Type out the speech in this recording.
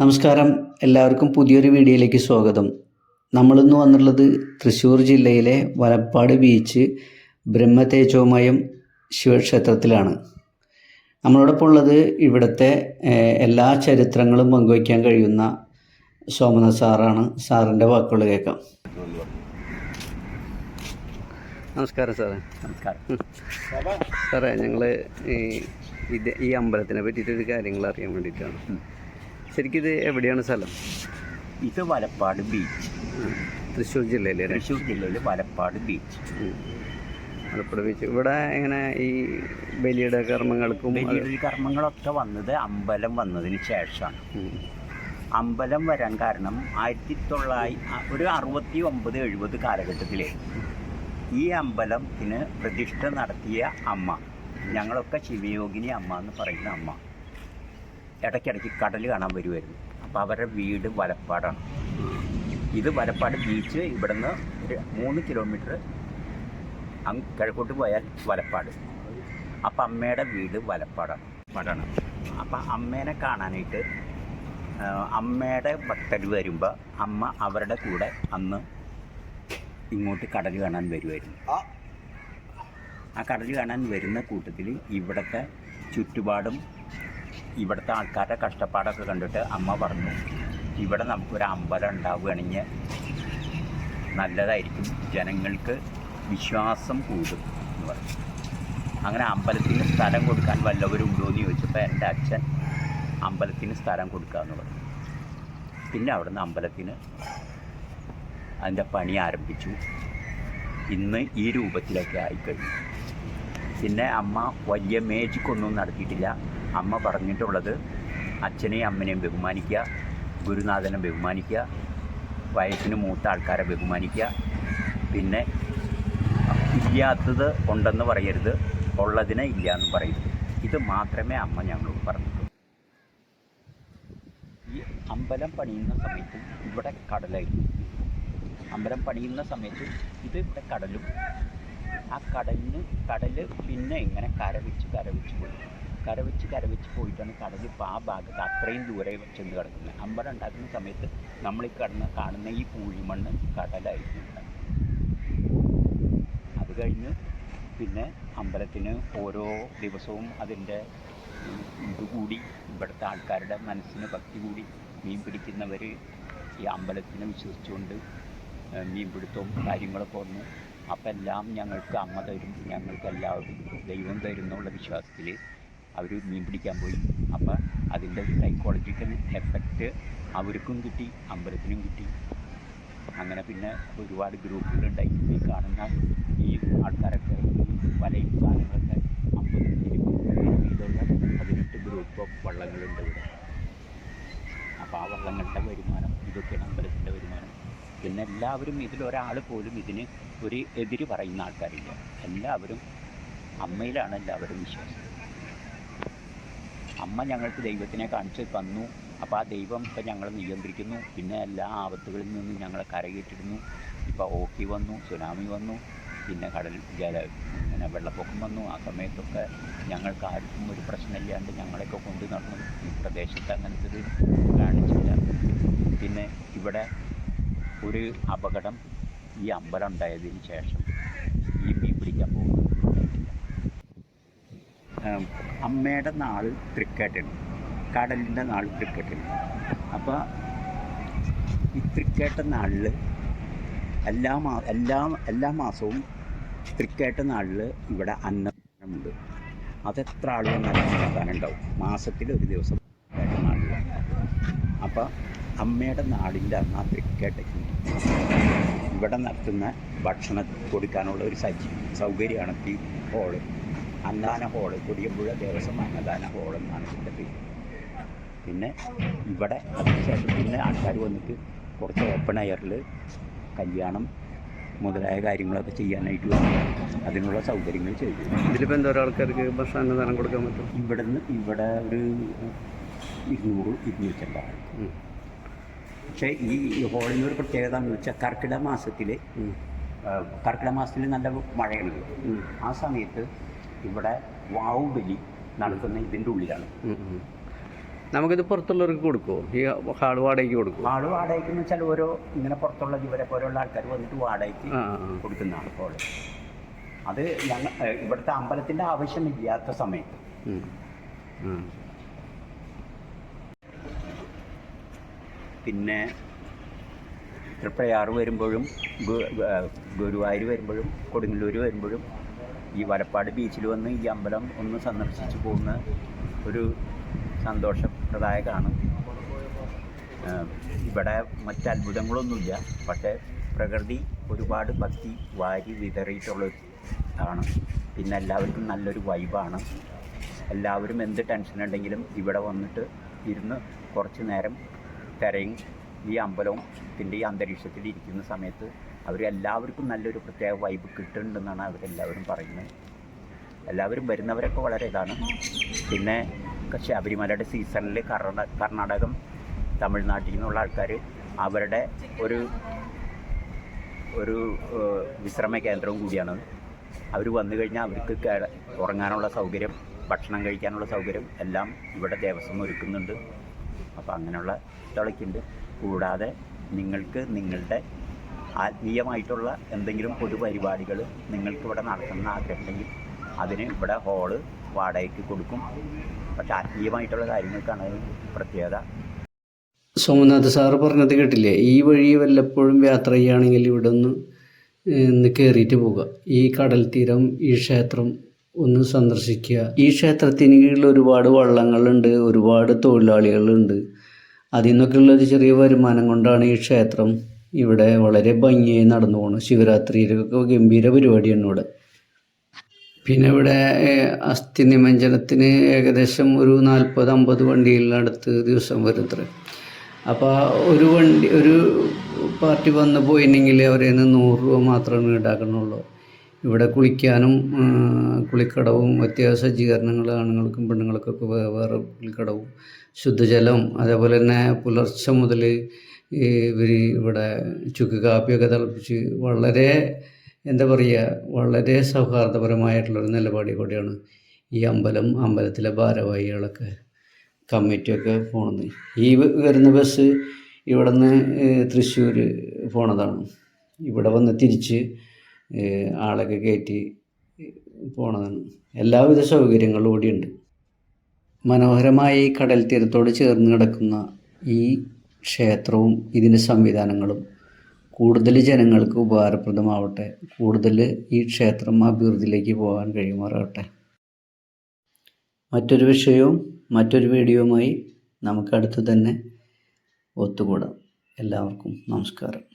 നമസ്കാരം. എല്ലാവർക്കും പുതിയൊരു വീഡിയോയിലേക്ക് സ്വാഗതം. നമ്മളിന്ന് വന്നുള്ളത് തൃശ്ശൂർ ജില്ലയിലെ വലപ്പാട് ബീച്ച് ബ്രഹ്മതേജോമയം ശിവക്ഷേത്രത്തിലാണ്. നമ്മളോടൊപ്പം ഉള്ളത് ഇവിടുത്തെ എല്ലാ ചരിത്രങ്ങളും പങ്കുവയ്ക്കാൻ കഴിയുന്ന സോമനാഥ് സാറാണ്. സാറിന്റെ വാക്കുകൾ കേൾക്കാം. നമസ്കാരം സാറേ. നമസ്കാരം. സാറേ ഞങ്ങൾ ഈ ഇത് ഈ അമ്പലത്തിനെ പറ്റിയിട്ടൊരു കാര്യങ്ങൾ അറിയാൻ വേണ്ടിയിട്ടാണ് ശരിക്കും ഇത് എവിടെയാണ് സ്ഥലം? ഇത് വലപ്പാട് ബീച്ച് തൃശ്ശൂർ ജില്ലയിലെ തൃശ്ശൂർ ജില്ലയിൽ വലപ്പാട് ബീച്ച് ഉം. മലപ്പുറം ബീച്ച് ഇവിടെ എങ്ങനെ ഈ ബലിയുടെ കർമ്മങ്ങൾക്കും ബലിയുടെ കർമ്മങ്ങളൊക്കെ വന്നത് അമ്പലം വന്നതിന് ശേഷമാണ്. അമ്പലം വരാൻ കാരണം ആയിരത്തി തൊള്ളായിരത്തി ഒരു അറുപത്തി ഒമ്പത് എഴുപത് കാലഘട്ടത്തിൽ ഈ അമ്പലത്തിന് പ്രതിഷ്ഠ നടത്തിയ അമ്മ. ഞങ്ങളൊക്കെ ശിവയോഗിനി അമ്മ എന്ന് പറയുന്ന അമ്മ. ഇടയ്ക്കിടയ്ക്ക് കടൽ കാണാൻ വരുമായിരുന്നു അപ്പോൾ അവരുടെ വീട് വലപ്പാടാണ്. ഇത് വലപ്പാട് ബീച്ച് ഇവിടുന്ന് ഒരു മൂന്ന് കിലോമീറ്റർ അങ്ങ് കിഴക്കോട്ട് പോയാൽ വലപ്പാട്. അപ്പം അമ്മയുടെ വീട് വലപ്പാടാണ്. പാടാണ് അപ്പം അമ്മേനെ കാണാനായിട്ട് അമ്മയുടെ ഭക്തർ വരുമ്പോൾ അമ്മ അവരുടെ കൂടെ അന്ന് ഇങ്ങോട്ട് കടൽ കാണാൻ വരുമായിരുന്നു ആ. കടൽ കാണാൻ വരുന്ന കൂട്ടത്തിൽ ഇവിടുത്തെ ചുറ്റുപാടും ഇവിടുത്തെ ആൾക്കാരുടെ കഷ്ടപ്പാടൊക്കെ കണ്ടിട്ട് അമ്മ പറഞ്ഞു ഇവിടെ നമുക്കൊരു അമ്പലം ഉണ്ടാവുകയാണെങ്കിൽ നല്ലതായിരിക്കും. ജനങ്ങൾക്ക് വിശ്വാസം കൂടും എന്ന് പറഞ്ഞു. അങ്ങനെ അമ്പലത്തിന് സ്ഥലം കൊടുക്കാൻ വല്ലവരുണ്ടോ എന്ന് ചോദിച്ചപ്പോൾ എന്റെ അച്ഛൻ അമ്പലത്തിന് സ്ഥലം കൊടുക്കാമെന്ന് പറഞ്ഞു. പിന്നെ അവിടുന്ന് അമ്പലത്തിന് അതിന്റെ പണി ആരംഭിച്ചു. ഇന്ന് ഈ രൂപത്തിലൊക്കെ ആയിക്കഴിഞ്ഞു. പിന്നെ അമ്മ വലിയ മേജിക്കൊന്നും നടത്തിയിട്ടില്ല. അമ്മ പറഞ്ഞിട്ടുള്ളത് അച്ഛനെയും അമ്മനെയും ബഹുമാനിക്കുക ഗുരുനാഥനെ ബഹുമാനിക്കുക വയസ്സിന് മൂത്ത ആൾക്കാരെ ബഹുമാനിക്കുക. പിന്നെ ഇല്ലാത്തത് ഉണ്ടെന്ന് പറയരുത് ഉള്ളതിനെ ഇല്ല എന്ന് പറയരുത്. ഇത് മാത്രമേ അമ്മ ഞങ്ങളോട് പറഞ്ഞിട്ടുള്ളൂ. ഈ അമ്പലം പണിയുന്ന സമയത്ത് ഇവിടെ കടലായിരുന്നു. അമ്പലം പണിയുന്ന സമയത്ത് ഇത് ഇവിടെ കടലും. ആ കടലിന് കടൽ പിന്നെ ഇങ്ങനെ കരവിച്ച് കരവിച്ച് പോയി? കരവിച്ച് കരവിച്ച് പോയിട്ടാണ് കടൽ ഇപ്പോൾ ആ ഭാഗത്ത് അത്രയും ദൂരെ ചെന്ന് കിടക്കുന്നത്. അമ്പലം ഉണ്ടാക്കുന്ന സമയത്ത് നമ്മൾ ഈ കടന്ന് കാണുന്ന ഈ പൂഴിമണ്ണ് കടലായിരുന്നു ഇവിടെ. അത് കഴിഞ്ഞ് പിന്നെ അമ്പലത്തിന് ഓരോ ദിവസവും അതിന്റെ ഇതുകൂടി ഇവിടുത്തെ ആൾക്കാരുടെ മനസ്സിന് ഭക്തി കൂടി. മീൻ പിടിക്കുന്നവർ ഈ അമ്പലത്തിനെ വിശ്വസിച്ചുകൊണ്ട് മീൻ മീൻപിടുത്തവും കാര്യങ്ങളൊക്കെ വന്നു. അപ്പം എല്ലാം ഞങ്ങൾക്ക് അമ്മ തരും ഞങ്ങൾക്ക് എല്ലാവരും ദൈവം തരും എന്നുള്ള വിശ്വാസത്തിൽ അവർ മീൻ പിടിക്കാൻ പോയി. അപ്പം അതിന്റെ സൈക്കോളജിക്കൽ എഫക്റ്റ് അവർക്കും കിട്ടി അമ്പലത്തിനും കിട്ടി. അങ്ങനെ പിന്നെ ഒരുപാട് ഗ്രൂപ്പുകളുണ്ടായി ഈ കാണുന്ന ഈ ആൾക്കാരൊക്കെ വലയും സാധനങ്ങളൊക്കെ അമ്പലത്തിൽ വീടുള്ള പതിനെട്ട് ഗ്രൂപ്പ് ഓഫ് വള്ളങ്ങളുണ്ട് ഇവിടെ. അപ്പോൾ ആ വള്ളങ്ങളുടെ വരുമാനം ഇതൊക്കെയാണ് അമ്പലത്തിന്റെ വരുമാനം. പിന്നെ എല്ലാവരും ഇതിലൊരാൾ പോലും ഇതിന് ഒരു എതിര് പറയുന്ന ആൾക്കാരില്ല. എല്ലാവരും അമ്മയിലാണ് എല്ലാവരും വിശ്വാസം. അമ്മ ഞങ്ങൾക്ക് ദൈവത്തിനെ കാണിച്ച് തന്നു. അപ്പോൾ ആ ദൈവം ഇപ്പം ഞങ്ങളെ നിയന്ത്രിക്കുന്നു. പിന്നെ എല്ലാ ആപത്തുകളിൽ നിന്നും ഞങ്ങളെ കരകയറ്റിടുന്നു. ഇപ്പോൾ ഓക്കി വന്നു സുനാമി വന്നു പിന്നെ കടൽ ജല ഇങ്ങനെ വെള്ളപ്പൊക്കം വന്നു. ആ സമയത്തൊക്കെ ഞങ്ങൾക്ക് ആർക്കും ഒരു പ്രശ്നമില്ലാണ്ട് ഞങ്ങളെയൊക്കെ കൊണ്ടു നടന്നു. ഈ പ്രദേശത്ത് അങ്ങനത്തെ ഒരു കാണിച്ചില്ല. പിന്നെ ഇവിടെ ഒരു അപകടം ഈ അമ്പലം ഉണ്ടായതിന് ശേഷം ഈ മീൻ പിടിക്കാൻ പോകുന്നു. അമ്മയുടെ നാൾ തൃക്കേട്ടന് കടലിന്റെ നാൾ തൃക്കേട്ടന് അപ്പോൾ ഈ തൃക്കേട്ട നാളിൽ എല്ലാ മാ എല്ലാ എല്ലാ മാസവും തൃക്കേട്ട നാളിൽ ഇവിടെ അന്നദാനമുണ്ട്. അതെത്ര ആളുകൾ അന്നദാനം ഉണ്ടാവും. മാസത്തിൽ ഒരു ദിവസം നാളിൽ അപ്പോൾ അമ്മയുടെ നാടിന്റെ അന്ന് ആ തൃക്കേട്ടയ്ക്ക് ഇവിടെ നടത്തുന്ന ഭക്ഷണം കൊടുക്കാനുള്ള ഒരു സജ്ജീ സൗകര്യമാണ് ഈ ഹോൾ അന്നദാന ഹോൾ കൊടിയമ്പുഴ ദേവസ്വം അന്നദാന ഹോൾ എന്നാണ് ഇതിന്റെ പേര്. പിന്നെ ഇവിടെ അതിനുശേഷം പിന്നെ ആൾക്കാർ വന്നിട്ട് കുറച്ച് ഓപ്പൺ എയറിൽ കല്യാണം മുതലായ കാര്യങ്ങളൊക്കെ ചെയ്യാനായിട്ട് അതിനുള്ള സൗകര്യങ്ങൾ ചെയ്തു. ഇതിലിപ്പോൾ എന്തോ ആൾക്കാർക്ക് ഭക്ഷണം അന്നദാനം കൊടുക്കാൻ പറ്റും? ഇവിടെ നിന്ന് ഇവിടെ ഒരു ഇരുന്നൂറ് ഇരുന്നൂറ്റമ്പത്. പക്ഷേ ഈ ഹോളിന്റെ ഒരു പ്രത്യേകത എന്ന് വെച്ചാൽ കർക്കിടക മാസത്തിൽ. കർക്കിടക മാസത്തിൽ നല്ല മഴയാണല്ലോ ആ സമയത്ത് ഇവിടെ വാവ് ബലി നടക്കുന്ന ഇതിന്റെ ഉള്ളിലാണ്. നമുക്കിത് പുറത്തുള്ളവർക്ക് കൊടുക്കുമോ ഈ ഹാൾ വാടകയ്ക്ക് കൊടുക്കും ഹാൾ വാടകയ്ക്ക് എന്ന് വെച്ചാൽ ഓരോ ഇങ്ങനെ പുറത്തുള്ള ഇവരെ പോലെയുള്ള ആൾക്കാർ വന്നിട്ട് വാടകയ്ക്ക്. കൊടുക്കുന്നതാണ് ഇപ്പോൾ അത് ഞങ്ങൾ ഇവിടുത്തെ അമ്പലത്തിന്റെ ആവശ്യമില്ലാത്ത സമയത്ത്. പിന്നെ തൃപ്പയാറ് വരുമ്പോഴും ഗുരുവായൂർ വരുമ്പോഴും കൊടുങ്ങല്ലൂർ വരുമ്പോഴും ഈ വലപ്പാട് ബീച്ചിൽ വന്ന് ഈ അമ്പലം ഒന്ന് സന്ദർശിച്ചു പോകുന്ന ഒരു സന്തോഷപ്രദായകമാണ് ഇവിടെ മറ്റ് അത്ഭുതങ്ങളൊന്നുമില്ല. പക്ഷേ പ്രകൃതി ഒരുപാട് ഭക്തി വാരി വിതറിയിട്ടുള്ള ആണ് പിന്നെ എല്ലാവർക്കും നല്ലൊരു വൈബാണ്. എല്ലാവരും എന്ത് ടെൻഷൻ ഉണ്ടെങ്കിലും ഇവിടെ വന്നിട്ട് ഇരുന്ന് കുറച്ച് നേരം തിരയും ഈ അമ്പലവും ഇതിന്റെ ഈ അന്തരീക്ഷത്തിൽ ഇരിക്കുന്ന സമയത്ത് അവരെല്ലാവർക്കും നല്ലൊരു പ്രത്യേക വൈബ് കിട്ടുന്നുണ്ടെന്നാണ് അവരെല്ലാവരും പറയുന്നത്. എല്ലാവരും വരുന്നവരൊക്കെ വളരെ ഇതാണ്. പിന്നെ ശബരിമലയുടെ സീസണിൽ കർണ കർണാടകം തമിഴ്നാട്ടിൽ നിന്നുള്ള ആൾക്കാർ അവരുടെ ഒരു ഒരു വിശ്രമ കേന്ദ്രവും കൂടിയാണ്. അവർ വന്നു കഴിഞ്ഞാൽ അവർക്ക് ഉറങ്ങാനുള്ള സൗകര്യം ഭക്ഷണം കഴിക്കാനുള്ള സൗകര്യം എല്ലാം ഇവിടെ ദേവസ്വം ഒരുക്കുന്നുണ്ട്. അപ്പോൾ അങ്ങനെയുള്ള തിളക്കുണ്ട് കൂടാതെ നിങ്ങൾക്ക് നിങ്ങളുടെ ആത്മീയമായിട്ടുള്ള എന്തെങ്കിലും പൊതുപരിപാടികൾ നിങ്ങൾക്ക് ഇവിടെ നടത്തണമെന്ന് ആഗ്രഹമുണ്ടെങ്കിൽ അതിന് ഇവിടെ ഹോൾ വാടകയ്ക്ക് കൊടുക്കും. പക്ഷെ ആത്മീയമായിട്ടുള്ള കാര്യങ്ങൾക്കാണ് പ്രത്യേകത. സോമനാഥ് സാറ് പറഞ്ഞത് കേട്ടില്ലേ? ഈ വഴി വല്ലപ്പോഴും യാത്ര ചെയ്യുകയാണെങ്കിൽ ഇവിടെ ഒന്ന് ഒന്ന് കയറിയിട്ട് പോകുക ഈ കടൽ തീരം ഈ ക്ഷേത്രം ഒന്ന് സന്ദർശിക്കുക. ഈ ക്ഷേത്രത്തിന് കീഴിൽ ഒരുപാട് വള്ളങ്ങളുണ്ട് ഒരുപാട് തൊഴിലാളികളുണ്ട്. അതിൽ നിന്നൊക്കെയുള്ള ഒരു ചെറിയ വരുമാനം കൊണ്ടാണ് ഈ ക്ഷേത്രം ഇവിടെ വളരെ ഭംഗിയായി നടന്നു പോകുന്നത് ശിവരാത്രിയിലൊക്കെ ഗംഭീര പരിപാടിയാണ് ഇവിടെ പിന്നെ ഇവിടെ അസ്ഥി നിമഞ്ജനത്തിന് ഏകദേശം ഒരു നാൽപ്പത് അമ്പത് വണ്ടിയിലടുത്ത് ദിവസം വരുന്നത് അപ്പോൾ ഒരു വണ്ടി ഒരു പാർട്ടി വന്നു പോയിരുന്നെങ്കിൽ അവരെ നിന്ന് നൂറ് രൂപ മാത്രമേ ഈടാക്കണുള്ളൂ ഇവിടെ കുളിക്കാനും കുളിക്കടവും വ്യത്യാസ സജ്ജീകരണങ്ങൾ ആണുങ്ങൾക്കും പെണ്ണുങ്ങൾക്കൊക്കെ വേറെ കുളിക്കടവും. ശുദ്ധജലം അതേപോലെ തന്നെ പുലർച്ചെ മുതൽ ഇവർ ഇവിടെ ചുക്ക് കാപ്പിയൊക്കെ തിളപ്പിച്ച് വളരെ എന്താ പറയുക വളരെ സൗഹാർദ്ദപരമായിട്ടുള്ളൊരു നിലപാടി കൂടിയാണ് ഈ അമ്പലം അമ്പലത്തിലെ ഭാരവാഹികളൊക്കെ കമ്മിറ്റിയൊക്കെ പോണത്. ഈ വരുന്ന ബസ് ഇവിടെ നിന്ന് തൃശ്ശൂർ പോണതാണ്. ഇവിടെ വന്ന് തിരിച്ച് ആളൊക്കെ കയറ്റി പോണതാണ്. എല്ലാവിധ സൗകര്യങ്ങളും ഇവിടെയുണ്ട്. മനോഹരമായ ഈ കടൽ തീരത്തോട് ചേർന്ന് കിടക്കുന്ന ഈ ക്ഷേത്രവും ഇതിന്റെ സംവിധാനങ്ങളും കൂടുതൽ ജനങ്ങൾക്ക് ഉപകാരപ്രദമാവട്ടെ. കൂടുതൽ ഈ ക്ഷേത്രം അഭിവൃദ്ധിയിലേക്ക് പോകാൻ കഴിയുമാറാകട്ടെ മറ്റൊരു വിഷയവും മറ്റൊരു വീഡിയോയുമായി നമുക്ക് അടുത്ത് തന്നെ ഒത്തുകൂടാം. എല്ലാവർക്കും നമസ്കാരം.